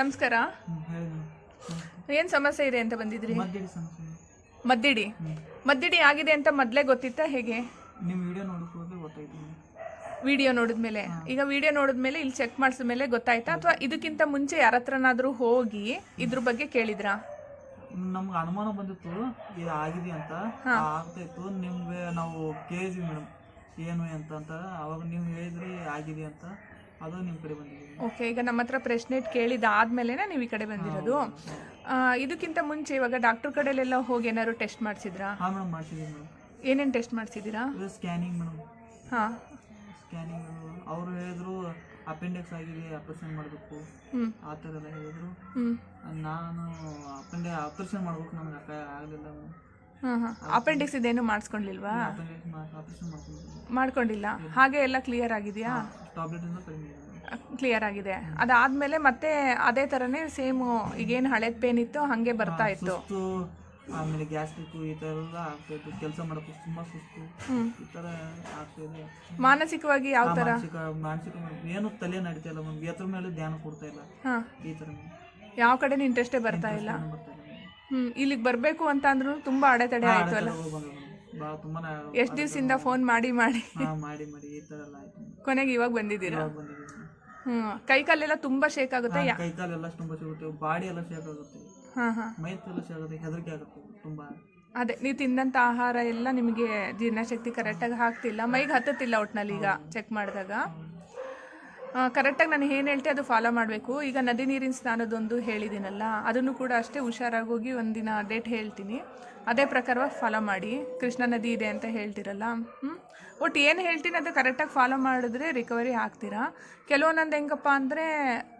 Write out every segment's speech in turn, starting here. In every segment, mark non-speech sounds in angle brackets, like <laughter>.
ನಮಸ್ಕಾರ. ಏನು ಸಮಸ್ಯೆ ಇದೆ ಅಂತ ಬಂದಿದ್ರಿ? ಮದ್ದಿಡಿ ಮದ್ದಿಡಿ? ಆಗಿದೆ ಅಂತ ಮೊದಲೇ ಗೊತ್ತಿತ್ತಾ ಹೇಗೆ? ನಿಮ್ಮ ವಿಡಿಯೋ ಗೊತ್ತಾಯ್ತು ವಿಡಿಯೋ ನೋಡಿದ್ಮೇಲೆ. ಈಗ ವಿಡಿಯೋ ನೋಡಿದ್ಮೇಲೆ ಇಲ್ಲಿ ಚೆಕ್ ಮಾಡಿಸಿದ್ಮೇಲೆ ಗೊತ್ತಾಯ್ತಾ? ಅಥವಾ ಇದಕ್ಕಿಂತ ಮುಂಚೆ ಯಾರ ಹತ್ರನಾದ್ರೂ ಹೋಗಿ ಇದ್ರ ಬಗ್ಗೆ ಕೇಳಿದ್ರಾ? ನಮ್ಗೆ ಅನುಮಾನ ಬಂದಿತ್ತು ಇದು ಆಗಿದೆ ಅಂತ. ಆಗ್ತಾ ಇತ್ತು. ನಿಮ್ಗೆ ನಾವು ಕೇಳಿದ್ವಿ ಮೇಡಮ್. ಏನು ಅಂತ ಅಂತ. ಅವಾಗ ನೀವು ಹೇಳಿದ್ರಿ ಆಗಿದೆ ಅಂತ. ಅದು ನಿಮ್ಮ ಕಡೆ ಬಂದಿದ್ದೀವಿ ಓಕೆ ಈಗ ನಮ್ಮ ಹತ್ರ ಪ್ರಶ್ನೆ ಕೇಳಿದ ಕೇಳಿದಾದ್ಮೇಲೆ ನೀವು ಈ ಕಡೆ ಬಂದಿರೋದು. ಆ, ಇದಕ್ಕಿಂತ ಮುಂಚೆ ಇವಾಗ ಡಾಕ್ಟರ್ ಕಡೆಲೆಲ್ಲ ಹೋಗಿ ಏನಾದ್ರು ಟೆಸ್ಟ್ ಮಾಡಿಸಿದ್ರಾ? ಹಾಂ ಮೇಡಮ್ ಮಾಡ್ಸಿದ್ದೀವಿ ಮೇಡಮ್ ಏನೇನು ಟೆಸ್ಟ್ ಮಾಡಿಸಿದ್ದೀರಾ ಇದು ಸ್ಕ್ಯಾನಿಂಗ್ ಮೇಡಮ್ ಹಾಂ. ಸ್ಕ್ಯಾನಿಂಗ್ ಅವರು ಹೇಳಿದ್ರು ಅಪೆಂಡಿಕ್ಸ್ ಆಗಿದೆ ಆಪರೇಷನ್ ಮಾಡಬೇಕು. ಹ್ಞೂ ಆ ಥರ ಎಲ್ಲ ಹೇಳಿದ್ರು. ಹ್ಞೂ ನಾನು ಅಪೆಂಡಿ ಆಪರೇಷನ್ ಮಾಡ್ಬೇಕು ನಮ್ಗೆ ಅಕ್ಕ ಆಗಲಿಲ್ಲ ಹಾಂ ಹಾಂ. ಅಪೆಂಡಿಕ್ಸ್ ಇದೇನು ಮಾಡಿಸ್ಕೊಂಡಿಲ್ವಾ? ಮಾಡ್ಕೊಂಡಿಲ್ಲ. ಹಾಗೆ ಎಲ್ಲ ಕ್ಲಿಯರ್ ಆಗಿದೆಯಾ? ಕ್ಲಿಯರ್ ಆಗಿದೆ. ಅದಾದ್ಮೇಲೆ ಮತ್ತೆ ಅದೇ ಥರನೇ ಸೇಮು ಈಗೇನು ಹಳೇದು ಪೇನ್ ಇತ್ತು ಹಾಗೆ ಬರ್ತಾ ಇತ್ತು. ಆಮೇಲೆ ಗ್ಯಾಸ್ಟ್ರಿಕ್ ಈ ಥರ ಎಲ್ಲ ಕೆಲಸ ಮಾಡೋಕೆ ತುಂಬ ಸುಸ್ತು. ಈ ಥರ ಆಗ್ತಾಯಿದೆ ಮಾನಸಿಕವಾಗಿ ಯಾವ ಥರ ಮಾನಸಿಕ ಮಾನಸಿಕ ಏನು ತಲೆ ನಡೀತಾ ಇಲ್ಲ. ಮ್ಯಾಮ್ ಎದ್ರ ಮೇಲೆ ಧ್ಯಾನ ಕೊಡ್ತಾ ಇಲ್ಲ ಹಾಂ. ಈ ಥರ ಯಾವ ಕಡೆ ಇಂಟ್ರೆಸ್ಟೇ ಬರ್ತಾ ಇಲ್ಲ. ಹ್ಞೂ ಇಲ್ಲಿಗೆ ಬರಬೇಕು ಅಂತ ಅಂದ್ರೂ ತುಂಬಾ ಅಡೆತಡೆ ಆಯ್ತು ಅಲ್ಲ? ಭಾಳ ತುಂಬಾ ಎಷ್ಟು ದಿವಸದಿಂದ ಫೋನ್ ಮಾಡಿ ಮಾಡಿ. ಹಾಂ ಮಾಡಿ ಮಾಡಿ ಈ ಥರ ಎಲ್ಲ ಆಯ್ತು. ಕೊನೆಗೆ ಇವಾಗ ಬಂದಿದ್ದೀರಾ? ಇವಾಗ ಬಂದಿದ್ದೀವಿ. ಹ್ಞೂ ಕೈ ಕಾಲೆಲ್ಲ ತುಂಬಾ ಶೇಕ್ ಆಗುತ್ತೆ? ಯಾ ಕೈ ಕಾಲೆಲ್ಲ ತುಂಬ ಸಿಗುತ್ತೆ ಬಾಡಿ ಎಲ್ಲ ಶೇಕ್ ಆಗುತ್ತೆ. ಹಾಂ ಮೈ ಮೈತೆಲ್ಲ ಶೇಕ್ ಆಗುತ್ತೆ ಹೆದರಿಕೆ ಆಗುತ್ತೆ ತುಂಬಾ. ಅದೇ ನೀವು ತಿಂದಂತ ಆಹಾರ ಎಲ್ಲ ನಿಮಗೆ ಜೀರ್ಣಶಕ್ತಿ ಕರೆಕ್ಟಾಗಿ ಹಾಕ್ತಿಲ್ಲ. ಮೈಗೆ ಹತ್ತುತ್ತಿಲ್ಲ ಒಟ್ಟಿನಲ್ಲಿ ಈಗ ಚೆಕ್ ಮಾಡಿದಾಗ. ಕರೆಕ್ಟಾಗಿ ನಾನು ಏನು ಹೇಳ್ತೆ ಅದು ಫಾಲೋ ಮಾಡಬೇಕು. ಈಗ ನದಿ ನೀರಿನ ಸ್ನಾನದೊಂದು ಹೇಳಿದ್ದೀನಲ್ಲ, ಅದನ್ನು ಕೂಡ ಅಷ್ಟೇ ಹುಷಾರಾಗಿ ಹೋಗಿ ಒಂದಿನ ಡೇಟ್ ಹೇಳ್ತೀನಿ. ಅದೇ ಪ್ರಕಾರವಾಗಿ ಫಾಲೋ ಮಾಡಿ. ಕೃಷ್ಣ ನದಿ ಇದೆ ಅಂತ ಹೇಳ್ತಿರಲ್ಲ ಹ್ಞೂ ಒಟ್ಟು ಏನು ಹೇಳ್ತೀನಿ ಅದು ಕರೆಕ್ಟಾಗಿ ಫಾಲೋ ಮಾಡಿದ್ರೆ ರಿಕವರಿ ಆಗ್ತೀರಾ? ಕೆಲವೊಂದೊಂದು ಹೆಂಗಪ್ಪ ಅಂದರೆ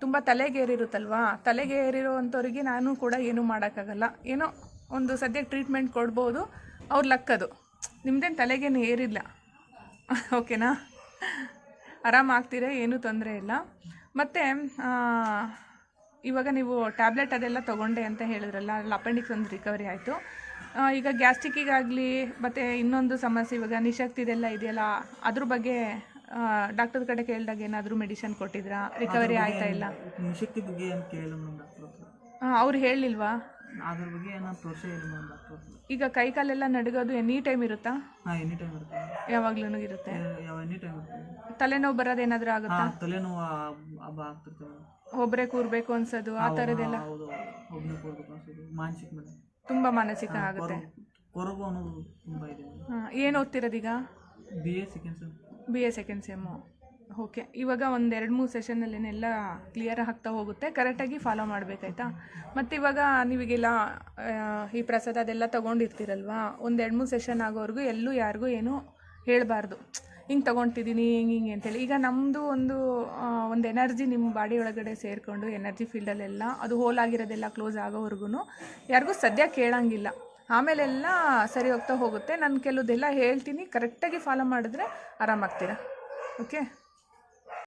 ತುಂಬ ತಲೆಗೇರಿರುತ್ತಲ್ವಾ? ತಲೆಗೇರಿರೋವಂಥವ್ರಿಗೆ ನಾನು ಕೂಡ ಏನೂ ಮಾಡೋಕ್ಕಾಗಲ್ಲ. ಏನೋ ಒಂದು ಸದ್ಯಕ್ಕೆ ಟ್ರೀಟ್ಮೆಂಟ್ ಕೊಡ್ಬೋದು, ಅವ್ರ ಲಕ್ಕದು. ನಿಮ್ದೇನು ತಲೆಗೇನು ಏರಿಲ್ಲ. <laughs> ಓಕೆನಾ ಆರಾಮಾಗ್ತೀರ? ಏನೂ ತೊಂದರೆ ಇಲ್ಲ. ಮತ್ತು ಇವಾಗ ನೀವು ಟ್ಯಾಬ್ಲೆಟ್ ಅದೆಲ್ಲ ತೊಗೊಂಡೆ ಅಂತ ಹೇಳಿದ್ರಲ್ಲ ಅಲ್ಲಿ ಅಪೆಂಡಿಕ್ಸ್ ಒಂದು ರಿಕವರಿ ಆಯಿತು. ಈಗ ಗ್ಯಾಸ್ಟ್ರಿಕ್ಕಿಗಾಗಲಿ ಮತ್ತು ಇನ್ನೊಂದು ಸಮಸ್ಯೆ ಇವಾಗ ನಿಶಕ್ತಿದೆಲ್ಲ ಇದೆಯಲ್ಲ ಅದ್ರ ಬಗ್ಗೆ ಡಾಕ್ಟರ್ ಕಡೆ ಕೇಳಿದಾಗ ಏನಾದರೂ ಮೆಡಿಸಿನ್ ಕೊಟ್ಟಿದ್ರಾ? ರಿಕವರಿ ಆಯ್ತಾ ಇಲ್ಲ? ನಿಶಕ್ತಿ ಬಗ್ಗೆ ಅವ್ರು ಹೇಳಿಲ್ವಾ? ಅದ್ರ ಬಗ್ಗೆ ಏನೋ ತೋರಿಸೇ ಇಲ್ಲ ಮೇಡಮ್ ಡಾಕ್ಟರ್ ಈಗ ಕೈ ಕಾಲೆಲ್ಲ ನಡುಗೋದು ಎನಿ ಟೈಮ್ ಇರುತ್ತಾ? ಹಾಂ ಎನಿ ಟೈಮ್ ಇರುತ್ತೆ. ಯಾವಾಗ್ಲೂ ಇರುತ್ತೆ? ಯಾವ ಎನಿ ಟೈಮ್ ಇರುತ್ತೆ. ತಲೆನೋವು ಬರೋದೇನಾದ್ರೂ ಆಗುತ್ತಾ ಹಾಂ ತಲೆನೋವು ಹಬ್ಬ ಆಗ್ತಿರ್ತವೆ ಒಬ್ಬರೇ ಕೂರ್ಬೇಕು ಅನ್ಸೋದು ಆ ಥರದ್ದೆಲ್ಲ ಹೌದು ಒಬ್ಬನೇ ಕೂರ್ಬೇಕು ಅನ್ಸೋದು ಮಾನಸಿಕ ಮೇಲೆ. ತುಂಬ ಮಾನಸಿಕ ಆಗುತ್ತೆ. ಕೊರಗು ಅನ್ನೋದು ತುಂಬ ಇದೆ. ಏನು ಓದ್ತಿರೋದೀಗ B A second sem B A second sem okay, ಇವಾಗ ಒಂದು ಎರಡು ಮೂರು ಸೆಷನಲ್ಲೇನೆಲ್ಲ ಕ್ಲಿಯರ್ ಆಗ್ತಾ ಹೋಗುತ್ತೆ. ಕರೆಕ್ಟಾಗಿ ಫಾಲೋ ಮಾಡಬೇಕಾಯ್ತಾ? ಮತ್ತು ಇವಾಗ ನೀವೀಗೆಲ್ಲ ಈ ಪ್ರಸಾದ ಅದೆಲ್ಲ ತೊಗೊಂಡಿರ್ತೀರಲ್ವಾ? ಒಂದು ಎರಡು ಮೂರು ಸೆಷನ್ ಆಗೋವರೆಗೂ ಎಲ್ಲೂ ಯಾರಿಗೂ ಏನೂ ಹೇಳಬಾರ್ದು. ಹಿಂಗೆ ತೊಗೊಳ್ತಿದ್ದೀನಿ ಹಿಂಗೆ ಹಿಂಗೆ ಅಂತೇಳಿ. ಈಗ ನಮ್ಮದು ಒಂದು ಒಂದು ಎನರ್ಜಿ ನಿಮ್ಮ ಬಾಡಿ ಒಳಗಡೆ ಸೇರಿಕೊಂಡು ಎನರ್ಜಿ ಫೀಲ್ಡಲ್ಲೆಲ್ಲ ಅದು ಹೋಲ್ ಆಗಿರೋದೆಲ್ಲ ಕ್ಲೋಸ್ ಆಗೋವರೆಗೂ ಯಾರಿಗೂ ಸದ್ಯ ಕೇಳೋಂಗಿಲ್ಲ. ಆಮೇಲೆಲ್ಲ ಸರಿ ಹೋಗ್ತಾ ಹೋಗುತ್ತೆ. ನಾನು ಕೆಲವುದೆಲ್ಲ ಹೇಳ್ತೀನಿ ಕರೆಕ್ಟಾಗಿ ಫಾಲೋ ಮಾಡಿದ್ರೆ ಆರಾಮಾಗ್ತೀರಾ? ಓಕೆ